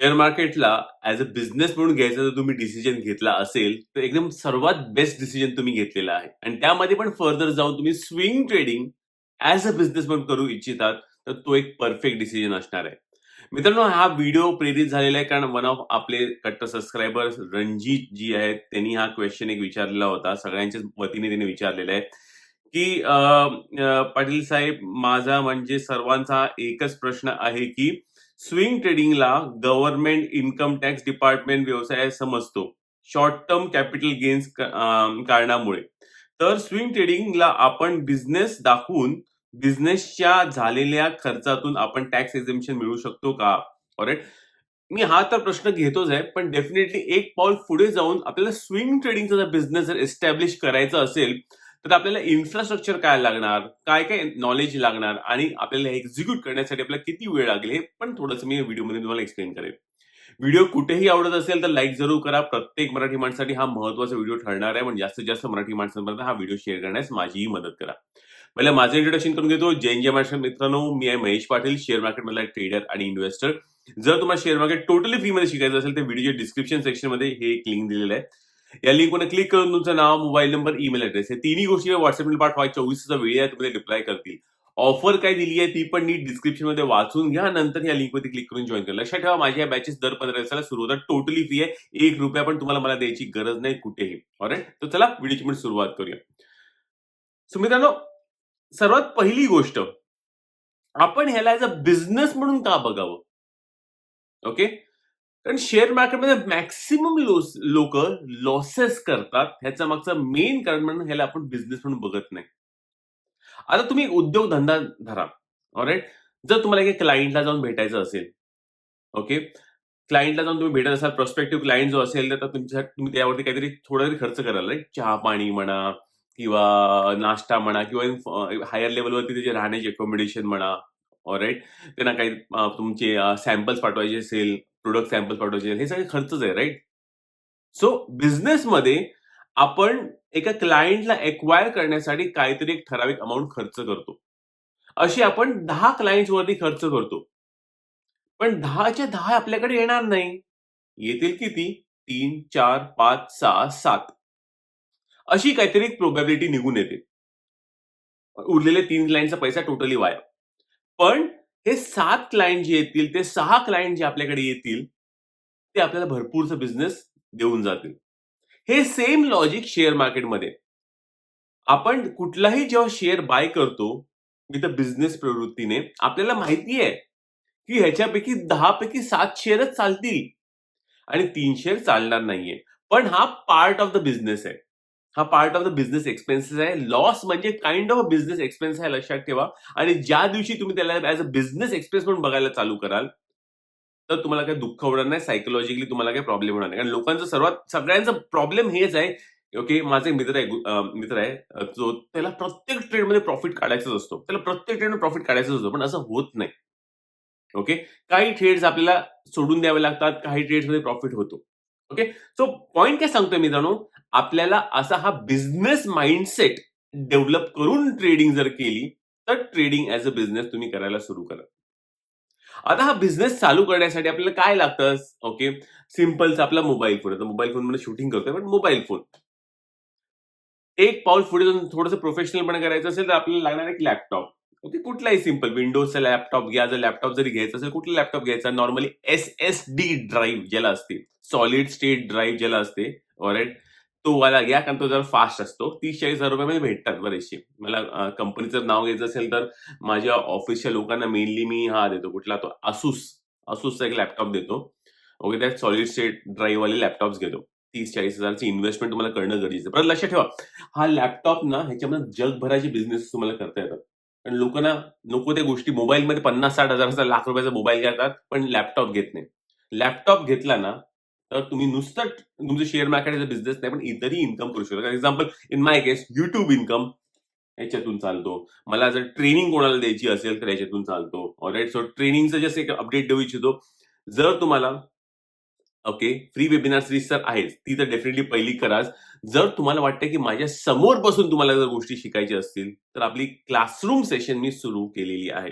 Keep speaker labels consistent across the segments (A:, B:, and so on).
A: Share मार्केटला as a business म्हणून घ्यायचा जर तुम्ही डिसिजन घेतला असेल तर एकदम सर्वात बेस्ट डिसिजन तुम्ही घेतलेला आहे. आणि त्यामध्ये पण फर्दर जाऊन तुम्ही swing trading as a business म्हणून करू इच्छितात तर तो एक परफेक्ट डिसिजन असणार आहे. मित्रांनो हा व्हिडिओ प्रेरित झालेला आहे कारण वन ऑफ आपले कट्टर सबस्क्रायबर रणजित जी आहेत त्यांनी हा क्वेश्चन एक विचारलेला होता. सगळ्यांच्याच वतीने त्यांनी विचारलेला आहे की पाटील साहेब माझा म्हणजे सर्वांचा एकच प्रश्न आहे की स्विंग ट्रेडिंगला गव्हर्नमेंट इन्कम टॅक्स डिपार्टमेंट व्यवसाय समजतो. शॉर्ट टर्म कॅपिटल गेन्स कारणामुळे. तर स्विंग ट्रेडिंगला आपण बिझनेस दाखवून बिझनेसच्या झालेल्या खर्चातून आपण टॅक्स एक्झिबिशन मिळू शकतो का? ऑरेट मी हा तर प्रश्न घेतोच आहे पण डेफिनेटली एक पाऊल पुढे जाऊन आपल्याला स्विंग ट्रेडिंगचा जर बिझनेस जर एस्टॅब्लिश करायचा असेल तर आपल्याला इन्फ्रास्ट्रक्चर काय लागणार काय काय नॉलेज लागणार आणि आपल्याला एक्झिक्यूट करण्यासाठी आपल्याला किती वेळ लागेल हे पण थोडंसं मी व्हिडिओमध्ये तुम्हाला एक्सप्लेन करेन. व्हिडिओ कुठेही आवडत असेल तर लाईक जरूर करा. प्रत्येक मराठी माणसासाठी हा महत्त्वाचा व्हिडिओ ठरणार आहे पण जास्तीत जास्त मराठी माणसांपर्यंत हा व्हिडिओ शेअर करण्यास माझीही मदत करा. पहिलं माझं इंट्रोडक्शन करून घेतो. जैन जय महाराष्ट्र मित्रांनो. मी आहे महेश पाटील शेअर मार्केटमधला ट्रेडर आणि इन्व्हेस्टर जर तुम्हाला शेअर मार्केट टोटली फ्रीमध्ये शिकायचं असेल तर व्हिडिओच्या डिस्क्रिप्शन सेक्शनमध्ये हे एक लिंक दिलेलं आहे. या लिंकवर क्लिक करून तुमचं नाव मोबाईल नंबर ईमेल ऍड्रेस हे तिन्ही गोष्टी व्हॉट्सअपला पाठवा. चोवीसचा वेळ आहे तुम्ही रिप्लाय करतील. ऑफर काय दिली आहे ती पण नीट डिस्क्रिप्शनमध्ये वाचून घ्या. नंतर या लिंकवरती क्लिक करून जॉईन करा. लक्षात ठेवा माझ्या बॅचेस दर पंधरा दिवसाला सुरू होतात. टोटली फ्री आहे. एक रुपया पण तुम्हाला मला द्यायची गरज नाही कुठेही. ऑरेट तर चला व्हिडिओची पण सुरुवात करूया. सो मित्रांनो सर्वात पहिली गोष्ट आपण ह्याला ऍज अ बिझनेस म्हणून का बघावं? ओके कारण शेअर मार्केटमध्ये मॅक्सिमम लोक लॉसेस करतात ह्याच्या मागचं मेन कारण म्हणून ह्याला आपण बिझनेस म्हणून बघत नाही. आता तुम्ही उद्योगधंदा धरा ऑलराईट जर तुम्हाला एका क्लायंटला जाऊन भेटायचं असेल ओके क्लायंटला जाऊन तुम्ही भेटत असाल प्रोस्पेक्टिव्ह क्लायंट जो असेल तर तुमच्या तुम्ही त्यावरती काहीतरी थोडा तरी खर्च कराल राईट चहा पाणी म्हणा किंवा नाश्ता म्हणा किंवा हायर लेवलवरती त्याचे राहण्याचे अकोमोडेशन म्हणा ऑलराईट त्यांना काही तुमचे सॅम्पल्स पाठवायचे असेल प्रोडक्ट सॅम्पल पाठवायचे हे सगळे खर्चच आहे राईट सो बिझनेसमध्ये आपण एका क्लायंटला एक्वायर करण्यासाठी काहीतरी एक ठराविक अमाऊंट खर्च करतो. अशी आपण दहा क्लायंट्सवरती खर्च करतो. पण दहाच्या दहा आपल्याकडे येणार नाही. येतील किती? तीन चार पाच सहा सात. अशी काहीतरी प्रोबॅबिलिटी निघून येते. उरलेले तीन क्लायंटचा पैसा टोटली वाया. पण हे सात क्लायंट जे येतील ते सहा क्लायंट जे आपल्याकडे येतील ते आपल्याला भरपूरचा बिझनेस देऊन जातील. हे सेम लॉजिक शेअर मार्केटमध्ये आपण कुठलाही जेव्हा शेअर बाय करतो विथ अ बिझनेस प्रवृत्तीने आपल्याला माहिती आहे की ह्याच्यापैकी दहा पैकी सात शेअरच चालतील. आणि तीन शेअर चालणार नाहीये. पण हा पार्ट ऑफ द बिझनेस आहे. हा part of the business expenses आहे. लॉस म्हणजे kind of a business expense आहे लक्षात ठेवा. आणि ज्या दिवशी तुम्ही त्याला ऍज अ बिझनेस एक्सपेन्स म्हणून बघायला चालू कराल तर तुम्हाला काही दुःख होणार नाही. सायकोलॉजिकली तुम्हाला काही प्रॉब्लेम होणार नाही. कारण लोकांचं सर्वात सगळ्यांचा प्रॉब्लेम हेच आहे. ओके माझा एक मित्र आहे मित्र आहे जो त्याला प्रत्येक ट्रेडमध्ये प्रॉफिट काढायचाच असतो. त्याला प्रत्येक ट्रेडमध्ये प्रॉफिट काढायचाच असतो पण असं होत नाही. ओके काही ट्रेड्स आपल्याला सोडून द्यावे लागतात काही ट्रेड्समध्ये प्रॉफिट होतो. ओके सो पॉईंट काय सांगतोय मित्रांनो? आपल्याला असा हा बिझनेस माइंडसेट डेव्हलप करून ट्रेडिंग जर केली तर ट्रेडिंग ऍज अ बिझनेस तुम्ही करायला सुरू करा. आता हा बिझनेस चालू करण्यासाठी आपल्याला काय लागतं? ओके सिम्पलचा आपला मोबाईल फोन आता मोबाईल फोनमध्ये शूटिंग करतोय पण मोबाईल फोन एक पाऊल पुढे जाऊन थोडंसं प्रोफेशनलपणे करायचं असेल तर आपल्याला लागणार एक लॅपटॉप ओके कुठलाही सिंपल विंडोजचा लॅपटॉप घ्या जर लॅपटॉप जरी घ्यायचा असेल कुठला लॅपटॉप घ्यायचा? Normally S S D drive ज्याला असते. सॉलिड स्टेट ड्राईव्ह ज्याला असते. ऑरेट तो वाला घ्या कारण तो जरा फास्ट असतो. तीस चाळीस हजार रुपयामध्ये भेटतात बरेचसे. मला कंपनीचं नाव घ्यायचं असेल तर माझ्या ऑफिसच्या लोकांना मेनली मी हा देतो. कुठला? तो असूस असूसचा एक लॅपटॉप देतो. ओके त्यात सॉलिड स्टेट ड्राईव्हवाले लॅपटॉप्स घेतो. तीस चाळीस हजारची इन्व्हेस्टमेंट तुम्हाला करणं गरजेचं आहे. परत लक्षात ठेवा हा लॅपटॉप ना ह्याच्यामध्ये जगभराचे बिझनेस तुम्हाला करता येतात पण लोकांना नको त्या गोष्टी. मोबाईलमध्ये पन्नास साठ हजाराचा लाख रुपयाचा मोबाईल घेतात पण लॅपटॉप घेत नाही लॅपटॉप घेतला ना तर तुम्ही नुसतं तुमचं शेअर मार्केटचा बिझनेस नाही पण इतरही इन्कम करू शकता. Example in my case YouTube income याच्यातून चालतो. मला जर ट्रेनिंग कोणाला द्यायची असेल तर याच्यातून चालतो. ऑलराईट सो ट्रेनिंगचं जसं एक अपडेट देऊ इच्छितो. जर तुम्हाला ओके फ्री वेबिनार सिरीज तर आहेच. ती तर डेफिनेटली पहिली कराच. जर तुम्हाला वाटतं की माझ्यासमोर बसून तुम्हाला जर गोष्टी शिकायच्या असतील तर आपली क्लासरूम सेशन मी सुरू केलेली आहे.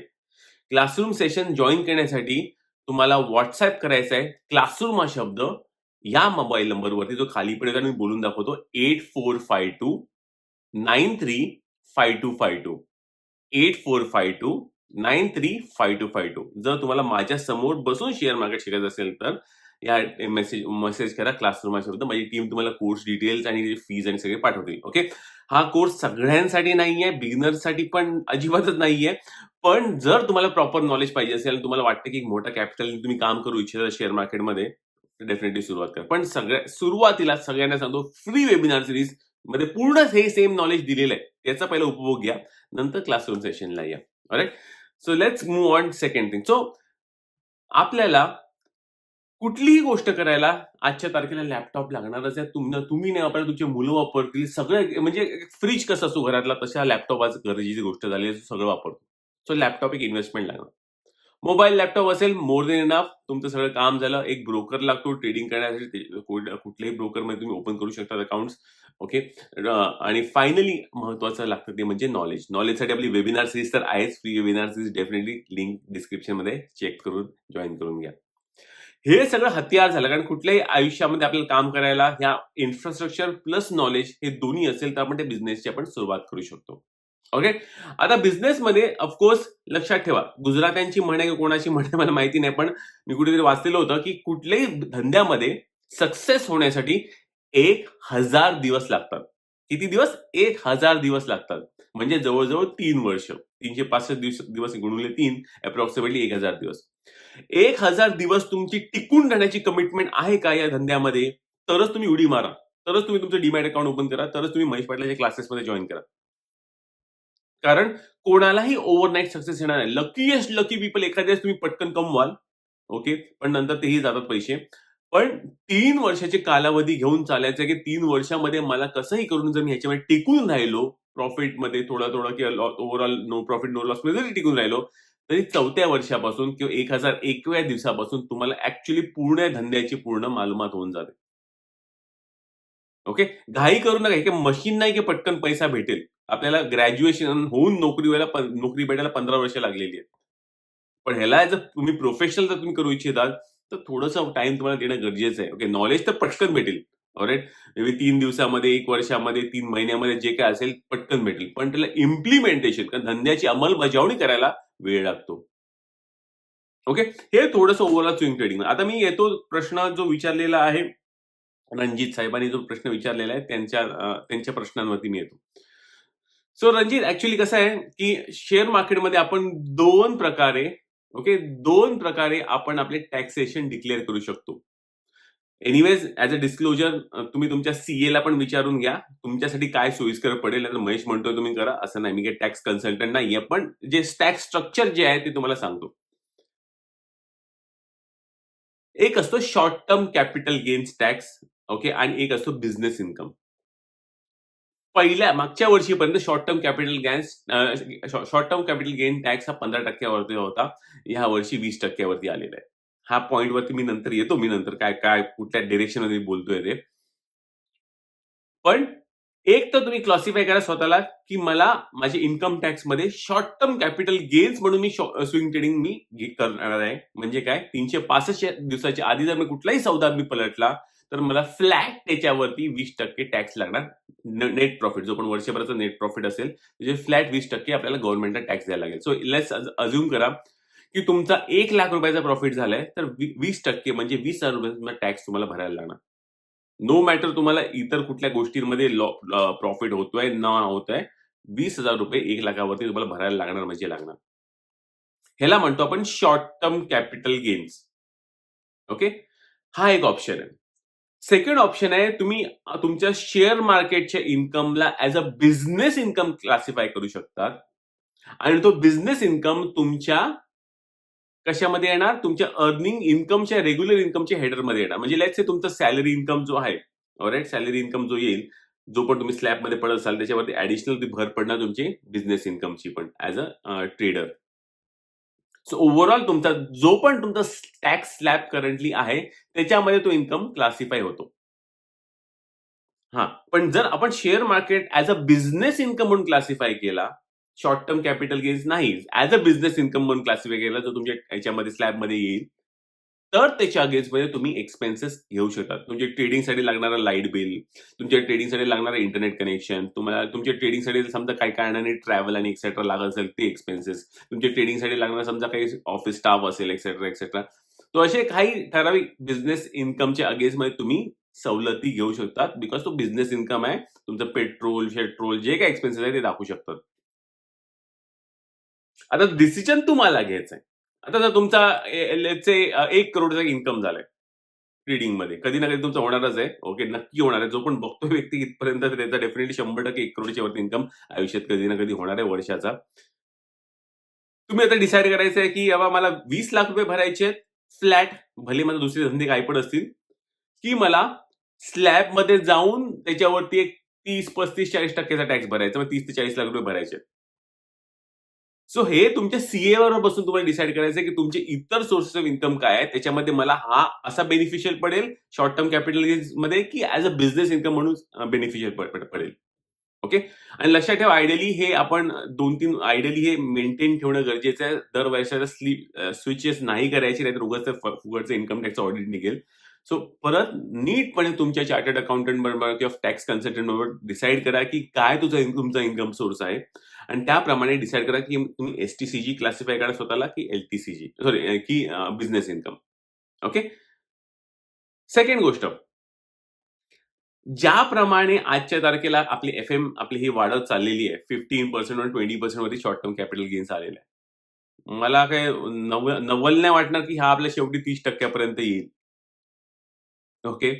A: क्लासरूम सेशन जॉईन करण्यासाठी तुम्हाला व्हॉट्सअप करायचा आहे. क्लासरूम हा शब्द या मोबाईल नंबरवरती जो खाली पडेल मी बोलून दाखवतो. Eight four five two nine three five two five two eight four five two nine three five two five two जर तुम्हाला माझ्यासमोर बसून शेअर मार्केट शिकायचं असेल तर या मेसेज मेसेज करा क्लासरूम हा शब्द माझी टीम तुम्हाला कोर्स डिटेल्स आणि फीज आणि सगळे पाठवतील ओके हा कोर्स सगळ्यांसाठी नाहीये बिगिनर्ससाठी पण अजिबातच नाहीये. पण जर तुम्हाला प्रॉपर नॉलेज पाहिजे असेल आणि तुम्हाला वाटतं की एक मोठा कॅपिटल तुम्ही काम करू इच्छिता शेअर मार्केटमध्ये डेफिनेटली सुरुवात करा. पण सगळ्या सुरुवातीला सगळ्यांना सांगतो फ्री वेबिनार सिरीजमध्ये पूर्ण हे सेम नॉलेज दिलेलं आहे. त्याचा पहिला उपभोग घ्या. नंतर क्लासरूम सेशनला या. Right so let's move on second thing so आपल्याला कुठलीही गोष्ट करायला आजच्या तारखेला लॅपटॉप लागणारच आहे. तुम्ही तुम्ही नाही वापरला तुमची मुलं वापरतील. सगळं म्हणजे फ्रीज कसं असतो घरातला तशा लॅपटॉप आज गरजेची गोष्ट झाली सगळं वापरतो. सो लॅपटॉप एक इन्व्हेस्टमेंट लागणार. मोबाईल लॅपटॉप असेल मोर देन इनफ तुमचं सगळं काम झालं एक ब्रोकर लागतो ट्रेडिंग करण्यासाठी कुठल्याही ब्रोकरमध्ये तुम्ही ओपन करू शकता अकाउंट ओके आणि फायनली महत्वाचं लागतं ते म्हणजे नॉलेज नॉलेजसाठी आपली वेबिनार सिरीज तर आहेच. Free webinar series definitely link डिस्क्रिप्शनमध्ये चेक करून जॉईन करून घ्या. हे सगळं हत्यार झालं. कारण कुठल्याही आयुष्यामध्ये आपल्याला काम करायला ह्या इन्फ्रास्ट्रक्चर प्लस नॉलेज हे दोन्ही असेल तर आपण ते बिझनेसची आपण सुरुवात करू शकतो. ओके आता बिझनेसमध्ये ऑफकोर्स लक्षात ठेवा. गुजरात्यांची म्हण आहे कोणाची म्हण आहे मला माहिती नाही. पण मी कुठेतरी वाचलेलं होतं की कुठल्याही धंद्यामध्ये सक्सेस होण्यासाठी एक हजार दिवस लागतात. किती दिवस? एक हजार दिवस लागतात. म्हणजे जवळजवळ तीन वर्ष. तीनशे पासष्ट दिवस दिवस गुणवले तीन अप्रॉक्सिमेटली एक हजार दिवस. एक हजार दिवस तुमची टिकून राहण्याची कमिटमेंट आहे का या धंद्यामध्ये? तरच तुम्ही उडी मारा. तरच तुम्ही तुमचं डीमॅट अकाउंट ओपन करा. तरच तुम्ही महेश पाटलाच्या क्लासेसमध्ये जॉईन करा. कारण कोणालाही ओव्हरनाईट सक्सेस येणार नाही. लकीएस्ट लकी पीपल एखाद्या तुम्ही पटकन कमवाल. ओके पण नंतर तेही जातात पैसे. पण तीन वर्षाचे कालावधी घेऊन चालायचं की तीन वर्षामध्ये मला कसंही करून जर मी ह्याच्यामध्ये टिकून राहिलो प्रॉफिटमध्ये थोडा थोडा किंवा ओव्हरऑल नो प्रॉफिट नो लॉसमध्ये जरी टिकून राहिलो तरी चौथ्या वर्षापासून किंवा एक हजार एकव्या दिवसापासून तुम्हाला ऍक्च्युली पूर्ण धंद्याची पूर्ण मालूमात होऊन जाते. ओके घाई करू नका. हे मशीन नाही की पटकन पैसा भेटेल. आपल्याला ग्रॅज्युएशन होऊन नोकरी व्हायला नोकरी भेटायला पंधरा वर्ष लागलेली आहेत. पण ह्याला जर तुम्ही प्रोफेशनल जर तुम्ही करू इच्छिताल तर थोडंसं टाइम तुम्हाला देणं गरजेचं आहे. ओके नॉलेज तर पटकन भेटेल. ऑलराईट मे तीन दिवसामध्ये एक वर्षामध्ये तीन महिन्यामध्ये जे काय असेल पटकन भेटेल. पण त्याला इम्प्लिमेंटेशन कारण धंद्याची अंमलबजावणी करायला वेळ लागतो. ओके हे थोडंसं ओव्हरऑल स्विंग ट्रेडिंग आता मी येतो प्रश्न जो विचारलेला आहे रणजित साहेबांनी जो प्रश्न विचारलेला आहे त्यांच्या त्यांच्या प्रश्नांवरती मी येतो. सो रणजित ऍक्च्युली कसं आहे की शेअर मार्केटमध्ये आपण दोन प्रकारे ओके दोन प्रकारे आपण आपले टॅक्सेशन डिक्लेअर करू शकतो. एनिवेज ऍज अ डिस्क्लोजर तुम्ही तुमच्या सीए ला पण विचारून घ्या. तुमच्यासाठी काय सोयीस्कर पडेल तर महेश म्हणतोय तुम्ही करा. असं नाही मी काही टॅक्स कन्सल्टंट नाहीये पण जे टॅक्स स्ट्रक्चर जे आहे ते तुम्हाला सांगतो. एक असतो short term capital gains tax okay आणि एक असतो बिझनेस इन्कम पहिल्या मागच्या वर्षीपर्यंत short term capital gains short term capital gain tax हा पंधरा टक्क्यावरती होता. ह्या वर्षी वीस टक्क्यावरती आलेला आहे. हा पॉइंटवरती मी नंतर येतो मी नंतर काय काय कुठल्या डिरेक्शनमध्ये बोलतोय ते. पण एक तर तुम्ही क्लॉसिफाय करा स्वतःला की मला माझ्या इन्कम टॅक्समध्ये शॉर्ट टर्म कॅपिटल गेन्स म्हणून मी स्विंग ट्रेडिंग मी करणार आहे. म्हणजे काय? तीनशे पासष्ट दिवसाच्या आधी जर मी कुठलाही सौदा मी पलटला तर मला फ्लॅट त्याच्यावरती वीस टक्के टॅक्स लागणार. नेट प्रॉफिट जो पण वर्षभराचा नेट प्रॉफिट असेल म्हणजे फ्लॅट वीस टक्के आपल्याला गव्हर्नमेंटला टॅक्स द्यायला लागेल. सो लेट्स अज्युम करा की तुमचा एक लाख रुपयाचा प्रॉफिट झालाय तर वीस टक्के म्हणजे वीस हजार रुपये टॅक्स तुम्हाला भरायला लागणार. नो मॅटर तुम्हाला इतर कुठल्या गोष्टींमध्ये प्रॉफिट होतोय न होतोय वीस हजार रुपये एक लाखावरती तुम्हाला भरायला लागणार म्हणजे लागणार. ह्याला म्हणतो आपण short term capital gains okay हा एक ऑप्शन आहे. सेकंड ऑप्शन आहे तुम्ही तुमच्या शेअर मार्केटच्या इन्कमला as a business income classify करू शकतात. आणि तो बिझनेस इन्कम तुमच्या कशामध्ये येणार? तुमच्या अर्निंग इन्कमच्या रेग्युलर इन्कमच्या हेडरमध्ये येणार. म्हणजे लेट्स से तुमचा सॅलरी इन्कम जो आहे राईट सॅलरी इन्कम जो येईल जो पण तुम्ही स्लॅबमध्ये पडत असाल त्याच्यावरती ऍडिशनल भर पडणार तुमची बिझनेस इन्कमची पण as a trader so overall तुमचा जो पण तुमचा टॅक्स स्लॅब करंटली आहे त्याच्यामध्ये तो इन्कम क्लासिफाय होतो. हा पण जर आपण share market as a business income म्हणून क्लासिफाय केला शॉर्ट टर्म कॅपिटल गेन्स नाही ऍज अ बिझनेस इन्कम म्हणून क्लासिफाय केला जो तुमच्या याच्यामध्ये स्लॅबमध्ये येईल तर त्याच्या अगेन्स्टमध्ये तुम्ही एक्सपेन्सेस घेऊ शकता. तुमच्या ट्रेडिंगसाठी लागणारं लाइट बिल, तुमच्या ट्रेडिंगसाठी लागणारं इंटरनेट कनेक्शन, तुम्हाला तुमच्या ट्रेडिंगसाठी समजा काही कारणाने ट्रॅव्हल आणि एक्सेट्रा लागत असेल ते एक्सपेन्सेस, तुमच्या ट्रेडिंगसाठी लागणारा समजा काही ऑफिस स्टाफ असेल एक्सेट्रा, एक्सेट्रा. तो असे काही ठराविक बिझनेस इन्कमच्या अगेन्स्टमध्ये तुम्ही सवलती घेऊ शकता. बिकॉज तो बिझनेस इन्कम आहे. तुमचं पेट्रोल, शेट्रोल जे काही एक्सपेन्सेस आहे ते दाखवू शकतात. आता डिसिजन तुम्हाला घ्यायचं आहे. आता जर तुमचा ए लेट्स से अ, 1 करोडचा इन्कम झालाय ट्रेडिंगमध्ये. कधी ना कधी तुमचं होणारच आहे. ओके, नक्की होणार आहे. जो पण बघतो व्यक्ती इथपर्यंत त्याचा डेफिनेटली 100% 1 करोडच्या वरती इन्कम आयुष्यात कधी ना कधी होणार आहे वर्षाचा. तुम्ही आता डिसाईड करायचं आहे, की बाबा मला वीस लाख रुपये भरायचे आहेत फ्लॅट, भले माझे दुसरे धंदे काय पण असतील, की मला स्लॅबमध्ये जाऊन त्याच्यावरती एक तीस पस्तीस चाळीस टक्केचा टॅक्स भरायचा. तीस ते 40 लाख रुपये भरायचे सो हे तुमच्या सीए वर बसून तुम्हाला डिसाईड करायचं की तुमचे इतर सोर्सेस ऑफ इन्कम काय आहे त्याच्यामध्ये मला हा असा बेनिफिशियल पडेल शॉर्ट टर्म कॅपिटलमध्ये की ऍज अ बिझनेस इन्कम म्हणून बेनिफिशियल पडेल. ओके. आणि लक्षात ठेवा आयडियली हे आपण 2-3 आयडियली हे मेंटेन ठेवणं गरजेचं आहे. दर वर्षाला स्लिप स्विचेस नाही करायचे, नाहीतर उगाच फ फुकटचं इन्कम टॅक्स ऑडिट निघेल. सो परत नीटपणे तुमच्या चार्टर्ड अकाउंटंट बरोबर किंवा टॅक्स कन्सल्टंट बरोबर डिसाईड करा, की काय तुझा तुमचा इन्कम सोर्स आहे आणि त्याप्रमाणे डिसाईड करा, की तुम्ही एस-टी-सी-जी क्लासिफाय करा स्वतःला, की एल-टी-सी-जी सॉरी की बिझनेस इन्कम. ओके. सेकंड गोष्ट ज्याप्रमाणे आजच्या तारखेला आपली एफ-एम आपली ही वाढत चाललेली आहे. 15% वर 20% वरती शॉर्ट टर्म कॅपिटल गेन्स आलेला आहे. मला काय नव नवल नाही वाटणार, की हा आपल्या शेवटी तीस टक्क्यापर्यंत येईल. Okay.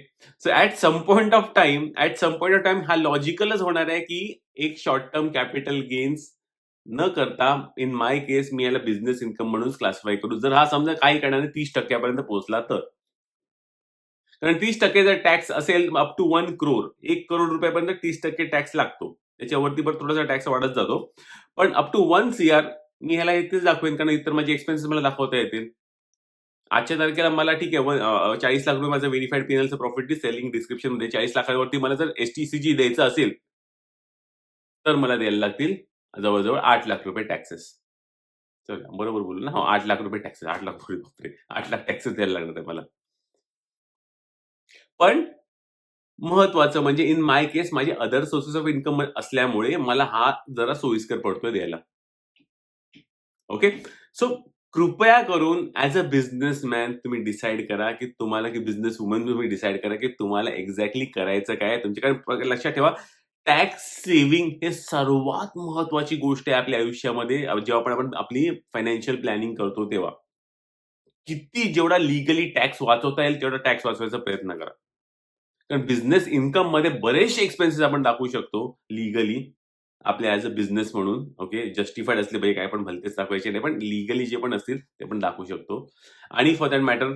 A: So at some point of time at some point of time हा लॉजिकलच होणार आहे, की एक शॉर्ट टर्म कॅपिटल गेन्स न करता इन माय केस मी याला बिझनेस इन्कम म्हणून क्लासिफाय करू. जर हा समजा काही कारणाने तीस टक्क्यापर्यंत पोहोचला तर. कारण 30% जर टॅक्स असेल अप टू वन करोड एक करोड रुपयापर्यंत 30% टॅक्स लागतो. त्याच्यावरती पण थोडासा टॅक्स वाढत जातो. पण अप टू 1 सीआर मी ह्याला इथेच दाखवेन कारण इतर माझे एक्सपेन्सेस मला दाखवता येतील. आजच्या तारखेला मला ठीक आहे चाळीस लाख रुपये माझं व्हेरीफाईड प्रॉफिट सेलिंग डिस्क्रिप्शनमध्ये चाळीस लाखावरती मला जर एस-टी-सी-जी द्यायचं असेल तर मला द्यायला लागतील जवळ-जवळ 8 लाख रुपये टॅक्सेस. चला बरोबर बोलू ना? हो आठ लाख रुपये टॅक्सेस आठ लाख रुपये बापरे! 8 लाख टॅक्सेस द्यायला लागणार आहे मला. पण महत्वाचं म्हणजे इन माय केस माझे अदर सोर्सेस ऑफ इन्कम असल्यामुळे मला हा जरा सोयीस्कर पडतोय द्यायला. ओके. सो कृपया करून ॲज अ बिझनेसमॅन तुम्ही डिसाईड करा, की तुम्हाला की बिझनेस वुमन तुम्ही डिसाईड करा, की तुम्हाला एक्झॅक्टली करायचं काय आहे तुमच्या कारण लक्षात ठेवा टॅक्स सेव्हिंग हे सर्वात महत्वाची गोष्ट आहे आपल्या आयुष्यामध्ये जेव्हा आपण आपण आपली फायनान्शियल प्लॅनिंग करतो तेव्हा. किती जेवढा लीगली टॅक्स वाचवता येईल तेवढा टॅक्स वाचवायचा प्रयत्न करा. कारण बिझनेस इन्कममध्ये बरेचसे एक्सपेन्सेस आपण दाखवू शकतो लीगली आपले ॲज अ बिझनेस म्हणून. ओके. जस्टिफाईड असले पाहिजे काय पण भलतेच दाखवायचे नाही. पण लीगली जे पण असतील ते पण दाखवू शकतो. आणि फॉर दॅट मॅटर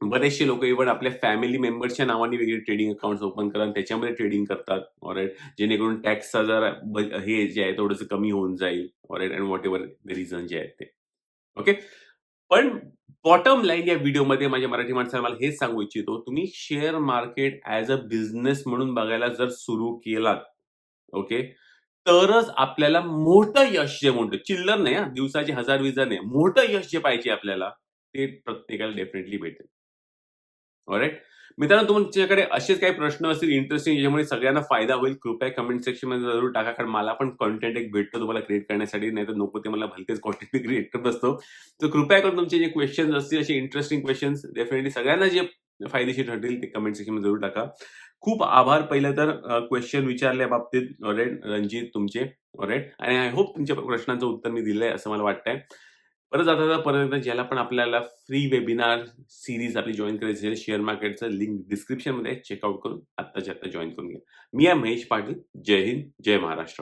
A: बरेचसे लोक इव्हन आपल्या फॅमिली मेंबर्सच्या नावाने वेगळे ट्रेडिंग अकाउंट्स ओपन करा त्याच्यामध्ये ट्रेडिंग करतात. ऑरेट जेणेकरून टॅक्सचा जरा हे जे आहे थोडंसं कमी होऊन जाईल. ऑरेट अँड व्हॉट एव्हर रिझन जे आहेत ते. ओके. पण बॉटम लाईन या व्हिडिओमध्ये माझ्या मराठी माणसाला मला हेच सांगू इच्छितो, तुम्ही share market as a business म्हणून बघायला जर सुरू केलात, ओके, तरच आपल्याला मोठं यश जे म्हणतो चिल्लर नाही हा दिवसाचे हजार विजा नाही. मोठं यश जे पाहिजे आपल्याला ते प्रत्येकाला डेफिनेटली भेटेल. ऑलराईट मित्रांनो तुमच्याकडे असेच काही प्रश्न असतील इंटरेस्टिंग ज्याच्यामुळे सगळ्यांना फायदा होईल कृपया कमेंट सेक्शनमध्ये जरूर टाका. कारण मला पण कॉन्टेंट एक भेटतो तुम्हाला क्रिएट करण्यासाठी. नाहीतर नको ते मला भलतेच कॉन्टेंट क्रिएट करत असतो. तर कृपया करून तुमचे जे क्वेश्चन्स असतील असे इंटरेस्टिंग क्वेश्चन डेफिनेटली सगळ्यांना जे फायदेशीर ठरतील ते कमेंट सेक्शनमध्ये जरूर टाका. खूप आभार पहिलं तर क्वेश्चन विचारल्या बाबतीत ऑलरेड रणजित तुमचे ऑलराइट आणि आय होप तुमच्या प्रश्नांचं उत्तर मी दिलंय असं मला वाटतंय. परत जाता परत ज्याला पण आपल्याला फ्री वेबिनार सिरीज आपली जॉईन करायची असेल शेअर मार्केटचं लिंक डिस्क्रिप्शनमध्ये चेकआउट करून आत्ताच्या आत्ता जॉईन करून घ्या. मी आहे महेश पाटील. जय हिंद, जय महाराष्ट्र.